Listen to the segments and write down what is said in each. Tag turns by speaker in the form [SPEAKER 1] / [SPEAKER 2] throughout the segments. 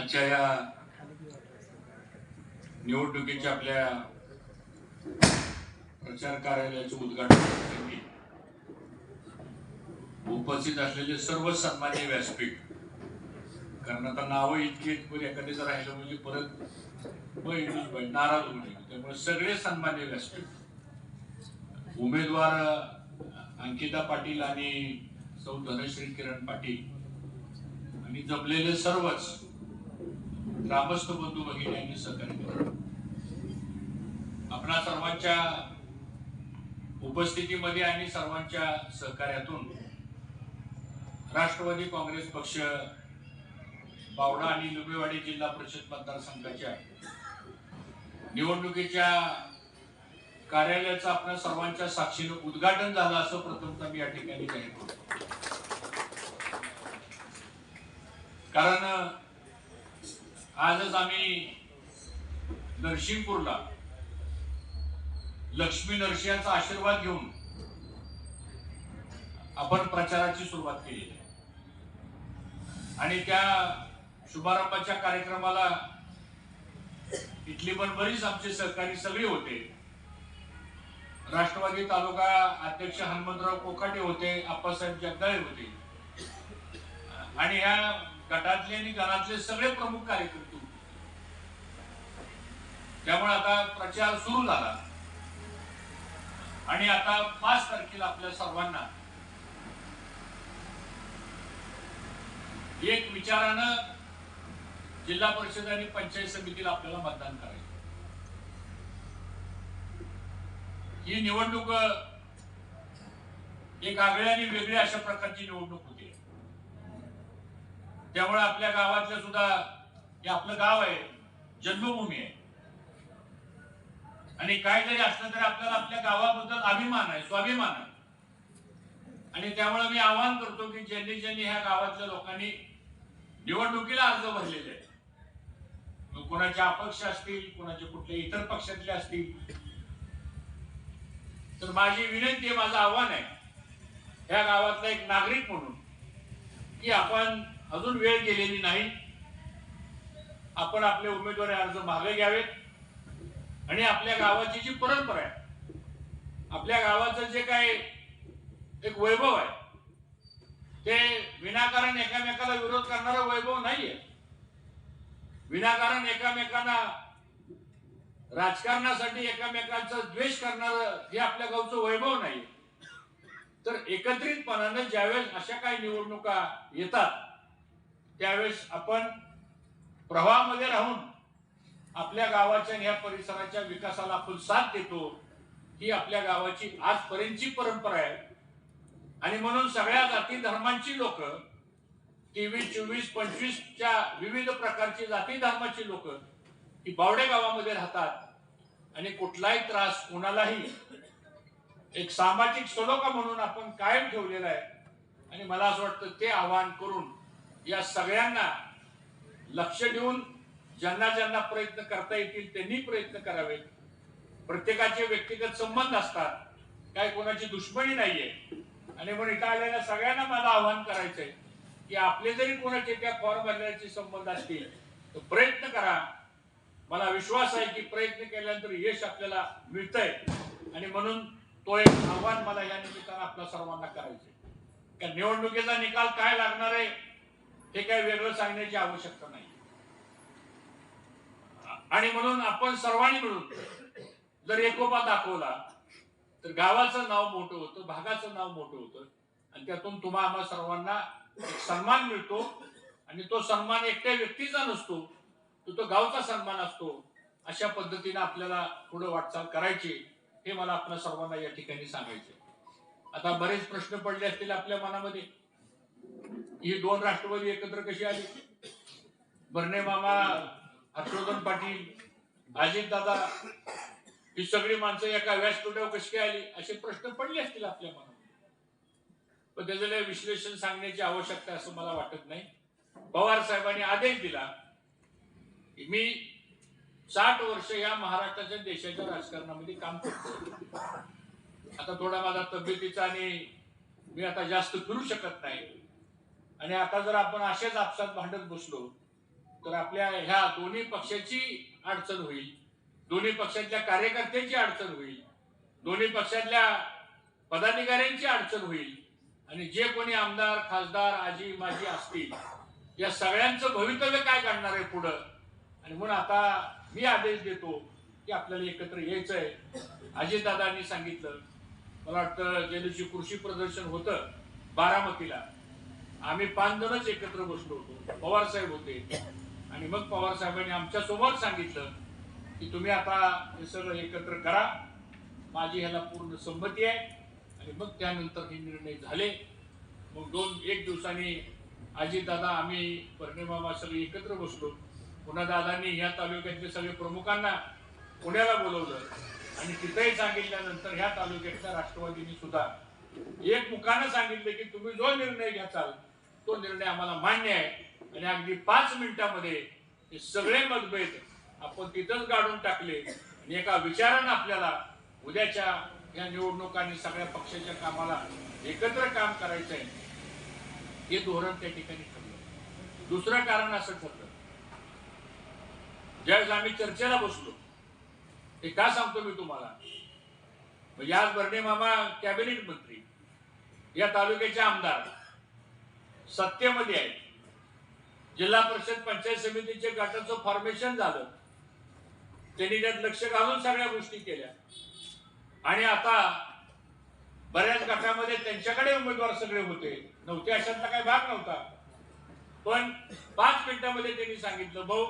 [SPEAKER 1] आजच्या या निवडणुकीच्या आपल्या प्रचार कार्यालयाचे उद्घाटन उपस्थित असलेले सर्व सन्मान्य व्यासपीठ कारण आता नावं इतकी आहेत, पण एखादे राहिलं म्हणजे परत नाराज होणे त्यामुळे सगळे सन्मान्य व्यासपीठ उमेदवार अंकिता पाटील आणि सौ धनश्री किरण पाटील आणि जपलेले सर्वच ग्रामस्थ बंधू भगिनी सहकार्य केलं. आपणा सर्वांच्या उपस्थितीमध्ये आणि सर्वांच्या सहकार्यातून राष्ट्रवादी काँग्रेस पक्ष बावडा आणि लुबेवाडी जिल्हा परिषद मतदारसंघाच्या निवडणुकीच्या कार्यालयाचं आपल्या सर्वांच्या साक्षीनं उद्घाटन झालं असं प्रथमतः मी या ठिकाणी जाहीर करतो. कारण आजच आम्ही नरसिंगपूरला लक्ष्मी नरसिंहाचा आशीर्वाद घेऊन आपण प्रचाराची सुरुवात केली. आणि त्या शुभारंभाच्या कार्यक्रमाला इथली पण बरीच आमचे सहकारी सगळे होते. राष्ट्रवादी तालुका अध्यक्ष हनुमंतराव कोकाटे होते आप्पासाहेब जगदाळे होते. आणि ह्या गटातले आणि गणातले सगळे प्रमुख कार्यकर्ते होते. त्यामुळे आता प्रचार सुरू झाला. आणि आता पाच तारखेला आपल्या सर्वांना एक विचारानं जिल्हा परिषद आणि पंचायत समितीला आपल्याला मतदान करायचं ही निवडणूक एक आगळी आणि वेगळी अशा प्रकारची निवडणूक त्यामुळे आपल्या गावातलं सुद्धा हे आपलं गाव आहे जन्मभूमी आहे. आणि काय जरी असलं तरी आपल्याला आपल्या गावाबद्दल अभिमान आहे स्वाभिमान आहे. आणि त्यामुळे मी आवाहन करतो की ज्यांनी ज्यांनी ह्या गावातल्या लोकांनी निवडणुकीला अर्ज भरलेले आहेत कोणाचे अपक्ष असतील कोणाचे कुठले इतर पक्षातले असतील तर माझी विनंती आहे माझं आव्हान आहे ह्या गावातला एक नागरिक म्हणून की आपण अजून वेळ गेलेली नाही. आपण आपले उमेदवारी अर्ज मागे घ्यावेत. आणि आपल्या गावाची जी परंपरा आहे आपल्या गावाचं जे काय एक वैभव आहे ते विनाकारण एकामेकाला विरोध करणारा वैभव नाहीये. विनाकारण एकामेकांना राजकारणासाठी एकामेकांचा द्वेष करणारं हे आपल्या गावचं वैभव नाही तर एकत्रितपणानं ज्यावेळेस अशा काही निवडणुका येतात त्यावेळेस आपण प्रवाहामध्ये राहून आपल्या गावाच्या आणि ह्या परिसराच्या विकासाला आपण साथ देतो ही आपल्या गावाची आजपर्यंतची परंपरा आहे. आणि म्हणून सगळ्या जाती धर्मांची लोक तेवीस चोवीस पंचवीसच्या विविध प्रकारची जाती धर्माची लोक ही बावडे गावामध्ये राहतात. आणि कुठलाही त्रास कोणालाही एक सामाजिक सलोखा म्हणून आपण कायम ठेवलेला आहे. आणि मला असं वाटतं ते आवाहन करून या सगळ्यांना लक्ष देऊन ज्यांना ज्यांना प्रयत्न करता येतील त्यांनी प्रयत्न करावे प्रत्येकाचे व्यक्तिगत संबंध असतात. काय कोणाची दुश्मनी नाहीये. आणि म्हणून इथं आलेल्या सगळ्यांना मला आवाहन करायचंय की आपले जरी कोणाचे त्या फॉर्म भरण्याचे संबंध असतील तर प्रयत्न करा. मला विश्वास आहे की प्रयत्न केल्यानंतर यश आपल्याला मिळतंय. आणि म्हणून तो एक आव्हान मला या निमित्तानं आपल्या सर्वांना करायचंय. कारण निवडणुकीचा निकाल काय लागणार आहे हे काही वेगळं सांगण्याची आवश्यकता नाही. आणि म्हणून आपण सर्वांनी मिळून जर एकोपा दाखवला तर गावाचं नाव मोठं होतं भागाचं नाव मोठं होतं आणि त्यातून तुम्हा आम्हा सर्वांना सन्मान मिळतो आणि तो सन्मान एकट्या व्यक्तीचा नसतो तो तो गावचा सन्मान असतो. अशा पद्धतीने आपल्याला पुढे वाटचाल करायची हे मला आपल्या सर्वांना या ठिकाणी सांगायचे आता बरेच प्रश्न पडले असतील आपल्या मनामध्ये. ही दोन राष्ट्रवादी एकत्र कशी आली? बर्णे मामा हर्षवर्धन पाटील अजित दादा ही सगळी माणसं एका व्यासपीठावर कशी काय आली? असे प्रश्न पडले असतील आपल्या मनात. पण त्याचं लय विश्लेषण सांगण्याची आवश्यकता असं मला वाटत नाही. पवार साहेबांनी आदेश दिला की मी साठ वर्ष या महाराष्ट्राच्या देशाच्या राजकारणामध्ये काम करतो आता थोडा माझा तब्येतीचा आणि मी आता जास्त फिरू शकत नाही. आणि आता जर आपण असेच आपसात भांडत बसलो तर आपल्या ह्या दोन्ही पक्षाची अडचण होईल. दोन्ही पक्षातल्या कार्यकर्त्यांची अडचण होईल. दोन्ही पक्षातल्या पदाधिकाऱ्यांची अडचण होईल. आणि जे कोणी आमदार खासदार आजी माजी असतील या सगळ्यांचं भवितव्य काय काढणार आहे पुढं? आणि म्हणून आता मी आदेश देतो की आपल्याला एकत्र यायचं आहे अजितदादांनी सांगितलं. मला वाटतं ज्या दिवशी कृषी प्रदर्शन होतं बारामतीला आम्ही पाच जणच एकत्र बसलो होतो. पवार साहेब होते. आणि मग पवार साहेबांनी आमच्यासमोर सांगितलं की तुम्ही आता हे सगळं एकत्र करा. माझी ह्याला पूर्ण संमती आहे. आणि मग त्यानंतर हे निर्णय झाले. मग दोन एक दिवसांनी दादा आम्ही परिणिमामा सगळे एकत्र बसलो. पुन्हा दादांनी ह्या तालुक्यातले सगळे प्रमुखांना पुण्याला बोलवलं. आणि तिथेही सांगितल्यानंतर ह्या तालुक्यातल्या राष्ट्रवादीने सुद्धा एक मुखानं सांगितलं की तुम्ही जो निर्णय घ्याचाल तो निर्णय आम्हाला मान्य आहे. आणि अगदी पाच मिनिटामध्ये हे सगळे मतभेद आपण तिथंच गाडून टाकले. आणि एका विचारानं आपल्याला उद्याच्या या निवडणुकांनी सगळ्या पक्षाच्या कामाला एकत्र काम करायचं आहे हे धोरण त्या ठिकाणी ठरलं. दुसरं कारण असं ठरलं. ज्यावेळेस आम्ही चर्चेला बसलो हे का सांगतो मी तुम्हाला? म्हणजे आज बर्डे मामा कॅबिनेट मंत्री या तालुक्याचे आमदार सत्तेमध्ये आहेत जिल्हा परिषद पंचायत समितीचे गटाचं फॉर्मेशन झालं. त्यांनी त्यात लक्ष घालून सगळ्या गोष्टी केल्या. आणि आता बऱ्याच गटामध्ये त्यांच्याकडे उमेदवार सगळे होते. नव्हते अशातला काही भाग नव्हता. पण पाच मिनिटामध्ये त्यांनी सांगितलं भाऊ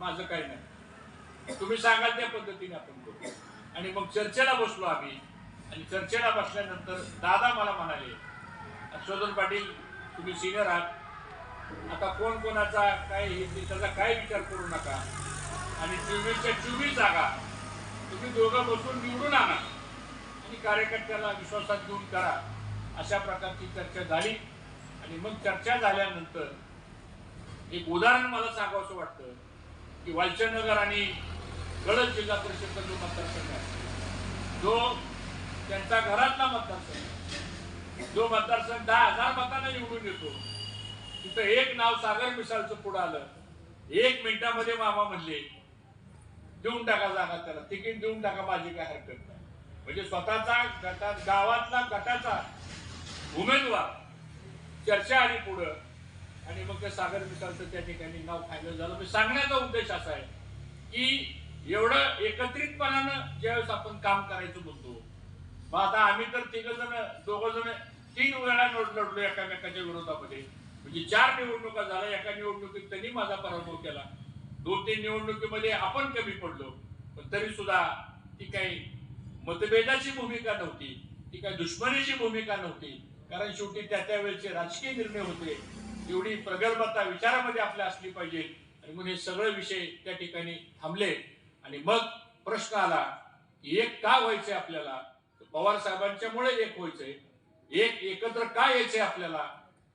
[SPEAKER 1] माझं काही नाही. तुम्ही सांगाल त्या पद्धतीने आपण करू. आणि मग चर्चेला बसलो आम्ही. आणि चर्चेला बसल्यानंतर दादा मला म्हणाले हर्षवर्धन पाटील तुम्ही सिनियर आहात. आता कोण कोणाचा काय हे त्याचा काय विचार करू नका. आणि चोवीसच्या चोवीस जागा. तुम्ही दोघं बसून निवडून आणा. आणि कार्यकर्त्याला विश्वासात घेऊन करा. अशा प्रकारची चर्चा झाली. आणि मग चर्चा झाल्यानंतर एक उदाहरण मला सांगावंसं वाटतं की वालचंदनगर आणि गडद जिल्हा परिषदचा जो मतदारसंघ आहे जो त्यांचा घरातला मतदारसंघ जो मतदारसंघ दहा हजार मतांना निवडून येतो तिथं एक नाव सागर मिसाळचं पुढं आलं. एक मिनिटामध्ये मामा म्हणले देऊन टाका जागा त्याला तिकीट देऊन टाका माझी काय हरकत नाही. म्हणजे स्वतःचा गटात गावातला गटाचा उमेदवार चर्चा आली पुढं. आणि मग ते सागर मिसाळचं त्या ठिकाणी नाव फायनल झालं. म्हणजे सांगण्याचा उद्देश असा आहे की एवढं एकत्रितपणानं ज्यावेळेस आपण काम करायचं म्हणतो मग आता आम्ही तर तिघ जण दोघ जण तीन वेळा नोट लढलो एकामेकाच्या विरोधामध्ये. म्हणजे चार निवडणुका झाल्या एका निवडणुकीत त्यांनी माझा पराभव केला. दोन तीन निवडणुकीमध्ये आपण कमी पडलो. पण तरी सुद्धा ती काही मतभेदाची भूमिका नव्हती ती काही दुश्मनीची भूमिका नव्हती. कारण शेवटी त्या त्यावेळेचे राजकीय निर्णय होते. एवढी प्रगल्भता विचारामध्ये आपल्या असली पाहिजे. आणि म्हणून हे सगळे विषय त्या ठिकाणी थांबले. आणि मग प्रश्न आला की एक का व्हायचंय आपल्याला? पवार साहेबांच्यामुळे एक व्हायचंय. एक एकत्र काय यायचे आपल्याला?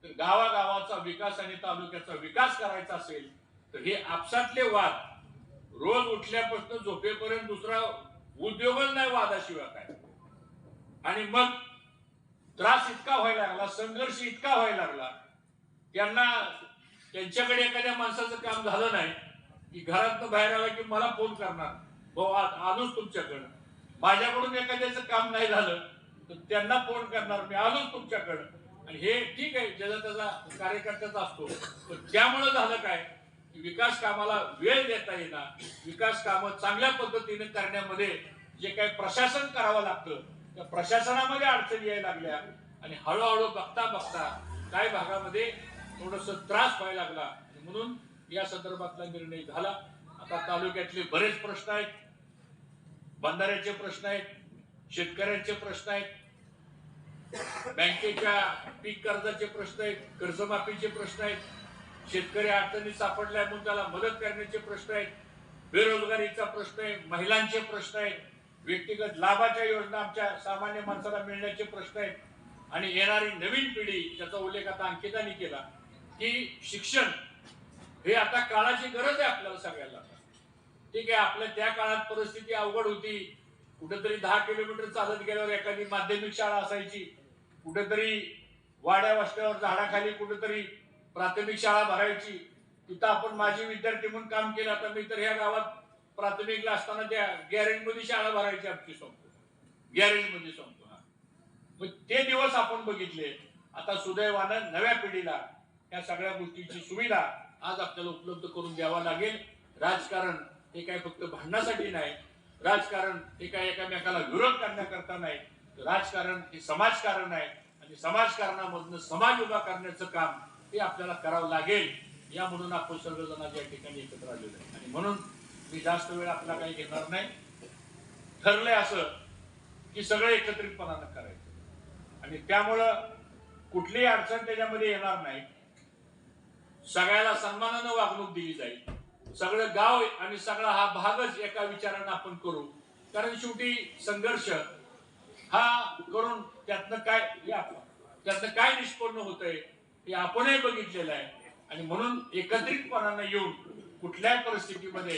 [SPEAKER 1] तर गावागावाचा विकास आणि तालुक्याचा विकास करायचा असेल तर हे आपसातले वाद. रोज उठल्यापासून झोपेपर्यंत दुसरा उद्योगच नाही वादाशिवाय काय. आणि मग त्रास इतका व्हायला लागला संघर्ष इतका व्हायला लागला त्यांना त्यांच्याकडे एखाद्या माणसाचं काम झालं नाही की घरातनं बाहेर आला की मला फोन करणार भाऊ आज आलोच तुमच्याकडं. माझ्याकडून एखाद्याचं काम नाही झालं त्यांना फोन करणार मी. आलोच तुमच्याकडं. आणि हे ठीक आहे ज्याचा त्याचा कार्यकर्त्याचा असतो. पण त्यामुळं झालं काय? विकास कामाला वेळ देता येणार विकास कामं चांगल्या पद्धतीने करण्यामध्ये जे काही प्रशासन करावं लागतं त्या प्रशासनामध्ये अडचणी यायला लागल्या. आणि हळूहळू बघता बघता काही भागामध्ये थोडस त्रास व्हायला लागला. म्हणून या संदर्भातला निर्णय झाला. आता तालुक्यातले बरेच प्रश्न आहेत. बंधाऱ्याचे प्रश्न आहेत. शेतकऱ्यांचे प्रश्न आहेत. बँकेच्या पीक कर्जाचे प्रश्न आहेत कर्जमाफीचे प्रश्न आहेत. शेतकरी अडचणी सापडल्या म्हणून त्याला मदत करण्याचे प्रश्न आहेत. बेरोजगारीचा प्रश्न आहे महिलांचे प्रश्न आहेत. व्यक्तिगत लाभाच्या योजना आमच्या सामान्य माणसाला मिळण्याचे प्रश्न आहेत. आणि येणारी नवीन पिढी ज्याचा उल्लेख आता अंकिताने केला की शिक्षण हे आता काळाची गरज आहे आपल्याला सगळ्याला ठीक आहे आपल्या त्या काळात परिस्थिती अवघड होती. कुठेतरी दहा किलोमीटर चालत गेल्यावर एखादी माध्यमिक शाळा असायची कुठेतरी वाड्या वस्त्यावर झाडाखाली कुठेतरी प्राथमिक शाळा भरायची तिथं आपण माझे विद्यार्थी म्हणून काम केलं आता मी तर ह्या गावात प्राथमिकला असताना त्या गॅरेजमध्ये शाळा भरायची आमची संपतो गॅरेजमध्ये संपतो हा मग ते दिवस आपण बघितले. आता सुदैवानं नव्या पिढीला या सगळ्या गोष्टीची सुविधा आज आपल्याला उपलब्ध करून द्यावा लागेल. राजकारण हे काय फक्त भांडणासाठी नाही राजकारण हे काय एकामेकाला विरोध करण्याकरता नाही राजकारण हे समाजकारण आहे. आणि समाजकारणामधनं समाज उभा करण्याचं काम हे आपल्याला करावं लागेल या म्हणून आपण सर्वजण या ठिकाणी एकत्र आलेलो आहे. आणि म्हणून मी जास्त वेळ आपला काही घेणार नाही. ठरलंय असं की सगळं एकत्रितपणानं करायचं. आणि त्यामुळं कुठलीही अडचण त्याच्यामध्ये येणार नाही. सगळ्याला सन्मानानं वागणूक दिली जाईल. सगळं गाव आणि सगळा हा भागच एका विचारानं आपण करू. कारण शेवटी संघर्ष हा करून त्यातनं काय त्यातनं काय निष्पन्न होतंय हे आपणही बघितलेलं आहे. आणि म्हणून एकत्रितपणानं येऊन कुठल्याही परिस्थितीमध्ये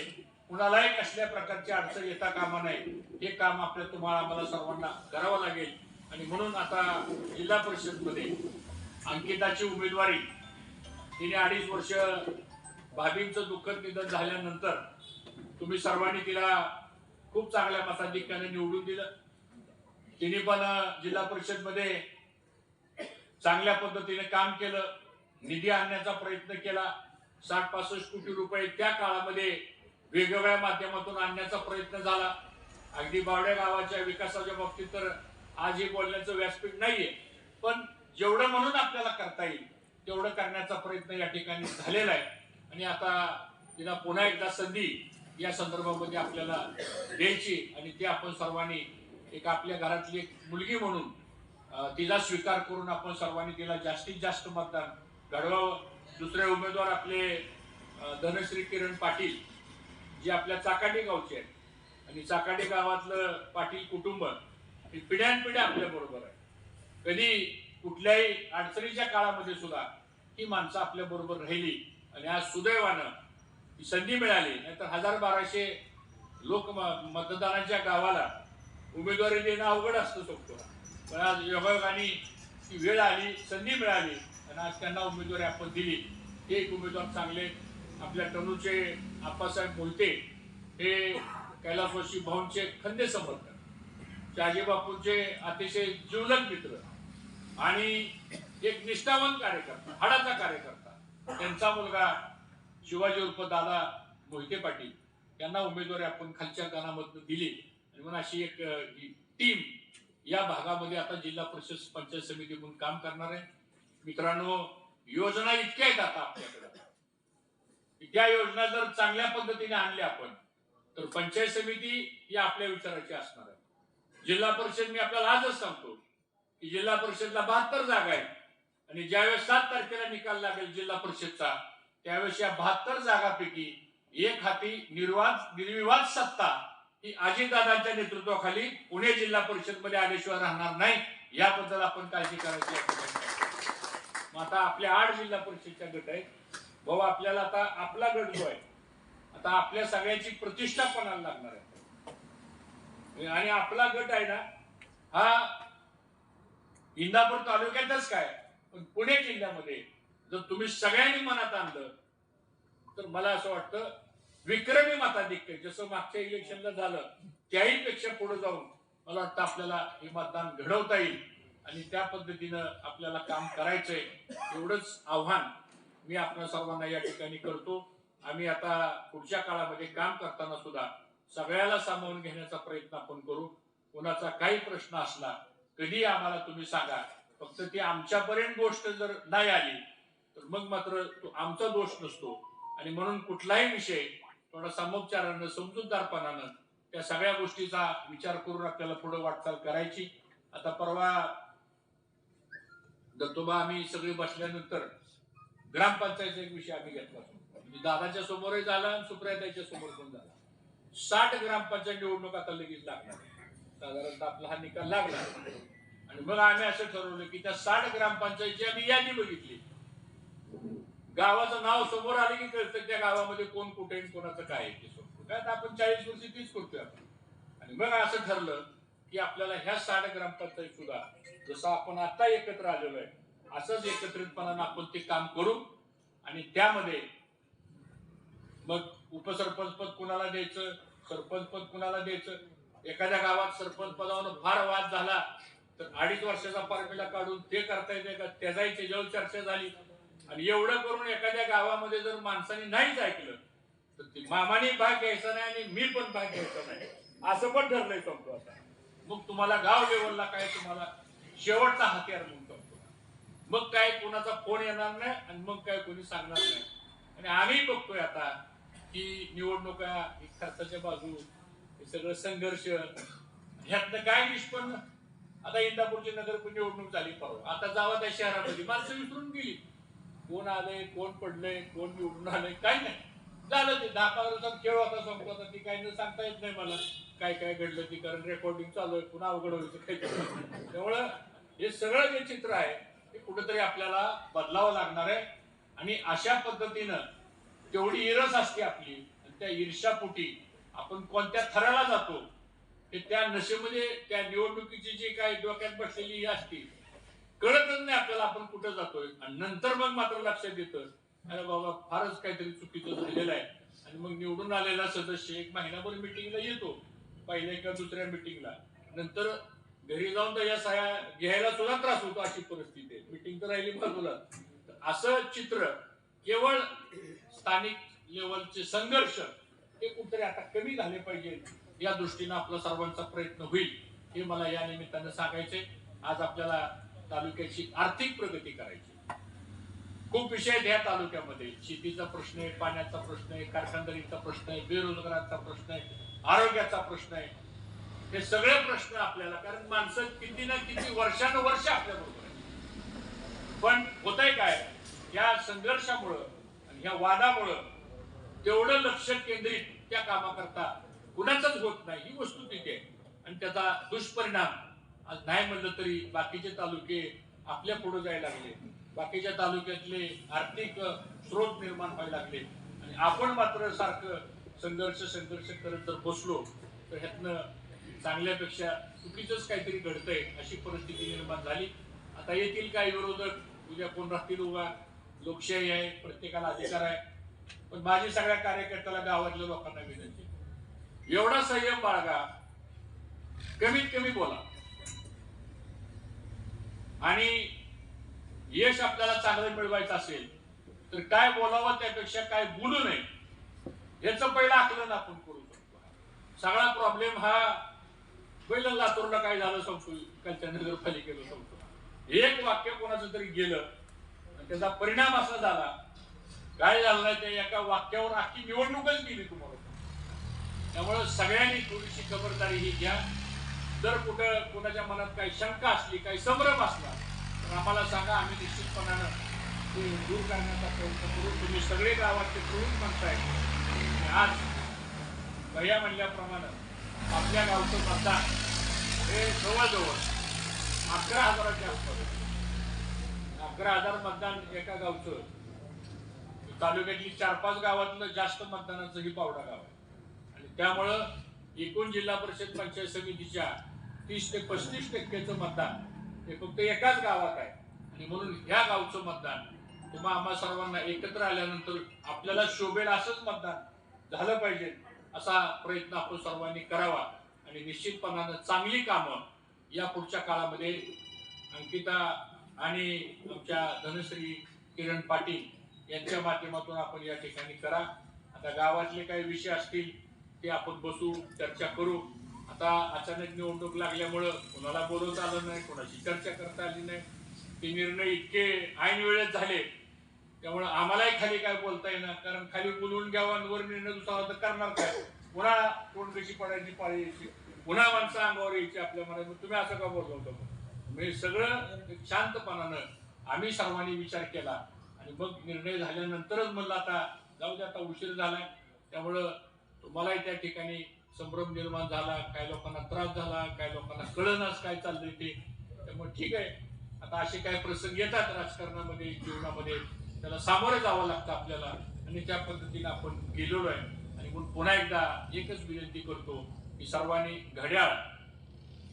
[SPEAKER 1] कुणालाही कसल्या प्रकारची अडचण येता कामा नये. हे काम आपल्या तुम्हाला आम्हाला सर्वांना करावं लागेल. आणि म्हणून आता जिल्हा परिषदमध्ये अंकिताची उमेदवारी तिने अडीच वर्ष भाभींचं दुःखद निधन झाल्यानंतर तुम्ही सर्वांनी तिला खूप चांगल्या मताधिक्याने निवडून दिलं. तिने पण जिल्हा परिषदमध्ये चांगल्या पद्धतीने काम केलं निधी आणण्याचा प्रयत्न केला. साठ पासष्ट कोटी रुपये त्या काळामध्ये वेगवेगळ्या माध्यमातून आणण्याचा प्रयत्न झाला. अगदी बावड्या गावाच्या विकासाच्या बाबतीत तर आज हे बोलण्याचं व्यासपीठ नाहीये. पण जेवढं म्हणून आपल्याला करता येईल तेवढं करण्याचा प्रयत्न या ठिकाणी झालेला आहे. आणि आता तिला पुन्हा एकदा संधी या संदर्भामध्ये आपल्याला द्यायची आणि ते आपण सर्वांनी एक आपल्या घरातली एक मुलगी म्हणून तिला स्वीकार करून आपण सर्वांनी तिला जास्तीत जास्त मतदान घडवावं. दुसरे उमेदवार आपले धनश्री किरण पाटील जे आपल्या चाकाटी गावचे आहेत. आणि चाकाटी गावातलं पाटील कुटुंब हे पिढ्यानपिढ्या आपल्या बरोबर आहे. कधी कुठल्याही अडचणीच्या काळामध्ये सुद्धा ही माणसं आपल्या बरोबर राहिली. आणि आज सुदैवानं ही संधी मिळाली. नाहीतर हजार बाराशे लोक म- मतदानाच्या गावाला उमेदवारी देणं अवघड असतं शकतो पण आज योगायोगाने ती वेळ आली संधी मिळाली आणि आज त्यांना उमेदवारी आपण दिली. हे एक उमेदवार चांगले आपल्या तनुचे आप्पासाहेब बोलते हे कैलासवासी भाऊंचे खंदे समर्थक. शहाजीबापूंचे अतिशय जिवलग मित्र आणि एक निष्ठावंत कार्यकर्ता हाडाचा कार्यकर्ता. त्यांचा मुलगा शिवाजी उर्फ दादा मोहिते पाटील यांना उमेदवारी आपण खालच्या कानामधून दिली. आणि म्हणून अशी एक टीम या भागामध्ये आता जिल्हा परिषद पंचायत समिती म्हणून काम करणार आहे. मित्रांनो योजना इतक्या आहेत आता आपल्याकडे. त्या योजना जर चांगल्या पद्धतीने आणल्या आपण तर पंचायत समिती ही आपल्या विचाराची असणार आहे. जिल्हा परिषद मी आपल्याला आजच सांगतो की जिल्हा परिषदला बहात्तर जागा आहेत. आणि ज्यावेळेस सात तारखेला निकाल लागेल जिल्हा परिषदचा त्यावेळेस या बहात्तर जागापैकी एक हाती निर्वाद निर्विवाद सत्ता ही अजितदादांच्या नेतृत्वाखाली पुणे जिल्हा परिषदमध्ये आल्याशिवाय राहणार नाही. याबद्दल आपण काळजी करायची मग आता आपल्या आठ जिल्हा परिषदच्या गट आहेत. भाऊ आपल्याला आता आपला गट जो आहे आता आपल्या सगळ्याची प्रतिष्ठा पणाला लागणार आहे? आणि आपला गट आहे ना हा इंदापूर तालुक्यातच काय? पण पुणे जिल्ह्यामध्ये जर तुम्ही सगळ्यांनी मनात आणलं तर मला असं वाटतं विक्रमी मताधिक्य जसं मागच्या इलेक्शनला झालं त्याही पेक्षा पुढे जाऊन मला वाटतं आपल्याला हे मतदान घडवता येईल आणि त्या पद्धतीनं आपल्याला काम करायचंय एवढंच आव्हान मी आपल्या सर्वांना या ठिकाणी करतो. आम्ही आता पुढच्या काळामध्ये काम करताना सुद्धा सगळ्याला सामावून घेण्याचा प्रयत्न आपण करू. कोणाचा काही प्रश्न असला कधी आम्हाला तुम्ही सांगा. फक्त ती आमच्यापर्यंत गोष्ट जर नाही आली तर मग मात्र तो आमचा दोष नसतो. आणि म्हणून कुठलाही विषय थोडा समोपचारानं समजूतदारपणानं त्या सगळ्या गोष्टीचा विचार करून आपल्याला पुढे वाटचाल करायची. आता परवा दत्तोबा आम्ही सगळे बसल्यानंतर ग्रामपंचायतचा एक विषय आम्ही घेतला म्हणजे दादाच्या समोरही झाला आणि सुप्रियाताईच्या समोर पण झाला. साठ ग्रामपंचायत निवडणूक आता लगेच लागणार साधारणतः आपला हा निकाल लागला मग आम्ही असं ठरवलं की त्या साठ ग्रामपंचायतची आम्ही यादी बघितली. गावाचं नाव समोर आले की कळतं त्या गावामध्ये कोण कुठे कोणाचं काय ते काय आपण चाळीस वर्षी तीच करतोय आपण. आणि मग असं ठरलं की आपल्याला ह्या साठ ग्रामपंचायत सुद्धा जसं आपण आता एकत्र आलेलो आहे असंच एकत्रितपणानं आपण ते काम करू आणि त्यामध्ये मग उपसरपंच पद कुणाला द्यायचं सरपंच पद कुणाला द्यायचं? एखाद्या गावात सरपंच पदावर फार वाद झाला तर अडीच वर्षाचा फॉर्म्युला काढून ते करता येते का? त्याचाही त्याच्यावर चर्चा झाली. आणि एवढं करून एखाद्या गावामध्ये जर माणसाने नाहीच ऐकलं तर ते मामाने भाग घ्यायचा नाही आणि मी पण भाग घ्यायचा नाही. असं पण ठरलंय सांगतो आता. मग तुम्हाला गाव लेवलला काय तुम्हाला? शेवटचा हत्यार म्हणून सांगतो मग काय कोणाचा फोन येणार नाही आणि मग काय कोणी सांगणार नाही. आणि आम्ही बघतोय आता की निवडणुका खर्चाच्या बाजू हे सगळं संघर्ष ह्यातनं काय निष्पन्न? आता इंदापूरची नगर निवडणूक झाली पाहू. आता जावा त्या शहरामध्ये. माणसं विसरून गेली. कोण आलंय कोण पडलंय कोण निवडून आलंय काय नाही. झालं ते. दहा पंधरा दिवसात खेळ होता संपला तर ती काही न सांगता येत नाही मला. काय काय घडलं ती? कारण रेकॉर्डिंग चालू आहे. पुन्हा अवघड व्हायचं काही त्यामुळं हे सगळं जे चित्र आहे ते कुठेतरी आपल्याला बदलावं लागणार आहे. आणि अशा पद्धतीनं तेवढी इरस असते आपली. आणि त्या ईर्षापोटी आपण कोणत्या थराला जातो हे त्या नशेमध्ये त्या निवडणुकीची जी काही डोक्यात बसलेली ही असते कळतच नाही आपल्याला आपण कुठं जातोय. आणि नंतर मग मात्र लक्षात येतं अरे बाबा फारच काहीतरी चुकीचं झालेलं आहे. आणि मग निवडून आलेला सदस्य एक महिनाभर मिटिंगला येतो पहिल्या किंवा दुसऱ्या मिटिंगला नंतर घरी जाऊन तर या सह्या घ्यायला सुद्धा त्रास होतो अशी परिस्थिती आहे. मिटिंग तर राहिली बाजूला. तर असं चित्र केवळ स्थानिक लेवलचे संघर्ष हे कुठतरी आता कमी झाले पाहिजे. या दृष्टीनं आपला सर्वांचा प्रयत्न होईल हे मला या निमित्तानं सांगायचे आज आपल्याला तालुक्याची आर्थिक प्रगती करायची. खूप विषय आहेत या तालुक्यामध्ये. शेतीचा प्रश्न आहे पाण्याचा प्रश्न आहे कारखानदारीचा प्रश्न आहे बेरोजगाराचा प्रश्न आहे आरोग्याचा प्रश्न आहे. हे सगळे प्रश्न आपल्याला कारण माणसं किती ना किती वर्षानुवर्ष आपल्या बरोबर आहे पण होतंय काय? या संघर्षामुळं आणि ह्या वादामुळं तेवढं लक्ष केंद्रित त्या कामाकरता कुणाचाच होत नाही. ही वस्तुस्थिती आहे. आणि त्याचा दुष्परिणाम आज नाही म्हणलं तरी बाकीचे तालुके आपल्या पुढे जायला लागले. बाकीच्या तालुक्यातले आर्थिक स्रोत निर्माण व्हायला लागले. आणि आपण मात्र सारखं संघर्ष संघर्ष करत जर बसलो तर ह्यातनं चांगल्यापेक्षा चुकीचंच काहीतरी घडतंय अशी परिस्थिती निर्माण झाली. आता येतील काही विरोधक. उद्या कोण राहतील उभा? लोकशाही आहे प्रत्येकाला अधिकार आहे. पण माझी सगळ्या कार्यकर्त्याला गावातल्या लोकांना विनंती. एवढा संयम बाळगा. कमीत कमी बोला. आणि यश आपल्याला चांगलं मिळवायचं असेल तर काय बोलावं त्यापेक्षा काय बोलू नये याच पहिलं आकलन आपण करू शकतो. सगळा प्रॉब्लेम हा पहिलं लातूरला काय झालं सांगतो कालच्या नगरपालिकेला सांगतो. एक वाक्य कोणाचं तरी गेलं त्याचा परिणाम असा झाला काय झालं नाही त्या एका वाक्यावर अख्खी निवडणूकच गेली तुम्हाला. त्यामुळं सगळ्यांनी थोडीशी खबरदारी ही घ्या. जर कुठं कोणाच्या मनात काही शंका असली काही संभ्रम असला तर आम्हाला सांगा आम्ही निश्चितपणानं ते दूर करण्याचा प्रयत्न करू. तुम्ही सगळे गावातले करून म्हणताय. आज भैया म्हणल्याप्रमाणे आपल्या गावचं मतदान हे जवळजवळ अकरा हजाराच्या आसपास अकरा हजार मतदान एका गावचं. तालुक्यातली चार पाच गावातलं जास्त मतदानाचं ही पावडा गाव आहे. त्यामुळं एकूण जिल्हा परिषद पंचायत समितीच्या तीस ते पस्तीस टक्क्याचं मतदान हे फक्त एकाच गावात आहे. आणि म्हणून ह्या गावचं मतदान तुम्हा आम्हा सर्वांना एकत्र आल्यानंतर आपल्याला शोभेल असंच मतदान झालं पाहिजे असा प्रयत्न आपण सर्वांनी करावा. आणि निश्चितपणानं चांगली कामं या पुढच्या काळामध्ये अंकिता आणि आमच्या धनश्री किरण पाटील यांच्या माध्यमातून आपण या ठिकाणी करा. आता गावातले काही विषय असतील ते आपण बसू चर्चा करू. आता अचानक निवडणूक लागल्यामुळं कोणाला बोलवता आलं नाही कोणाशी चर्चा करता आली नाही. ते निर्णय इतके ऐन वेळेत झाले. त्यामुळं आम्हालाही खाली काय बोलता येणार? कारण खाली बोलवून घ्यावा वर निर्णय दुसरा तर करणार काय? पुन्हा कोण कशी पडायची पाळी यायची? पुन्हा माणसं अंगावर यायची आपल्या मनात. तुम्ही असं का बोलवतो म्हणजे सगळं एक शांतपणानं आम्ही सर्वांनी विचार केला. आणि मग निर्णय झाल्यानंतरच म्हणलं आता जाऊ दे आता उशीर झालाय. त्यामुळं तुम्हालाही त्या ठिकाणी संभ्रम निर्माण झाला काही लोकांना त्रास झाला काही लोकांना कळनाच काय चाललंय ते. त्यामुळे ठीक आहे. आता असे काही प्रसंग येतात राजकारणामध्ये जीवनामध्ये त्याला सामोरं जावं लागतं आपल्याला. आणि त्या पद्धतीने आपण गेलेलो आहे. आणि म्हणून पुन्हा एकदा एकच विनंती करतो की सर्वांनी घड्याळ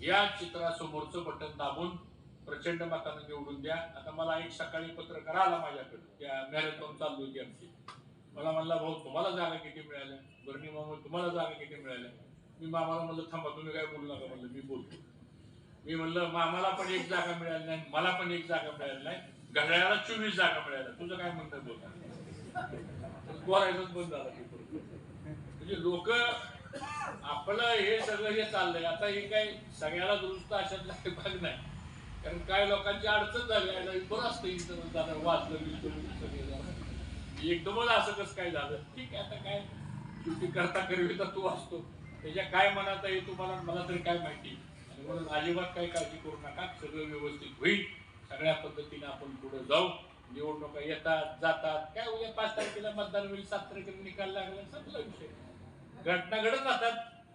[SPEAKER 1] या चित्रासमोरचं बटन दाबून प्रचंड मतानं निवडून द्या. आता मला एक सकाळी पत्रकार आला माझ्याकडे त्या मॅरेथॉन चालू होती आमची. मला म्हणला भाऊ तुम्हाला जागा किती मिळाल्या? बरणी मामा तुम्हाला जागा किती मिळाल्या? मी मामाला म्हणलं थांबा तुम्ही काय बोलू नका. म्हणलं मी बोलतो. मी म्हणलं मामाला पण एक जागा मिळाली नाही मला पण एक जागा मिळाली नाही. घड्याळाला चोवीस जागा मिळाल्या. तुझं काय म्हणणं बोल बोलायचंच बंद झालं म्हणजे लोक आपलं हे सगळं हे चाललंय. आता हे काय सगळ्याला दुरुस्त अशातला भाग नाही. कारण काय लोकांची अडचण झाली बरं असतं इथं? झालं वाचलं सगळं एकदमच असं कसं काय झालं? ठीक आहे आता काय शेवटी करता करवी तर तू असतो. त्याच्या काय मनात आहे तुम्हाला मला तरी काय माहिती? आणि म्हणून अजिबात काही काळजी करू नका. सगळं व्यवस्थित होईल. सगळ्या पद्धतीने आपण पुढे जाऊ. निवडणुका येतात जातात. काय उद्या पाच तारखेला मतदान होईल सात तारखेला निकाल लागला संपला विषय. घटना घडत राहतात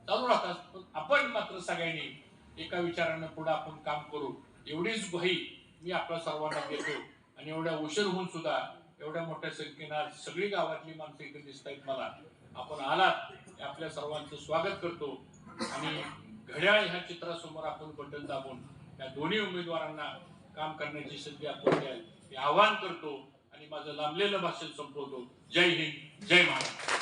[SPEAKER 1] चालू राहतात. पण आपण मात्र सगळ्यांनी एका विचारानं पुढे आपण काम करू. एवढीच ग्वाही मी आपल्या सर्वांना देतो. आणि एवढ्या उशीर होऊन सुद्धा एवढ्या मोठ्या संख्येनं आज सगळी गावातली माणसं इथे दिसत आहेत मला. आपण आलात आपल्या सर्वांचं स्वागत करतो. आणि घड्याळ ह्या चित्रासमोर आपण बटन दाबून या दोन्ही उमेदवारांना काम करण्याची संधी आपण द्याल हे आवाहन करतो. आणि माझं लांबलेलं भाषण संपवतो. जय हिंद जय महाराष्ट्र.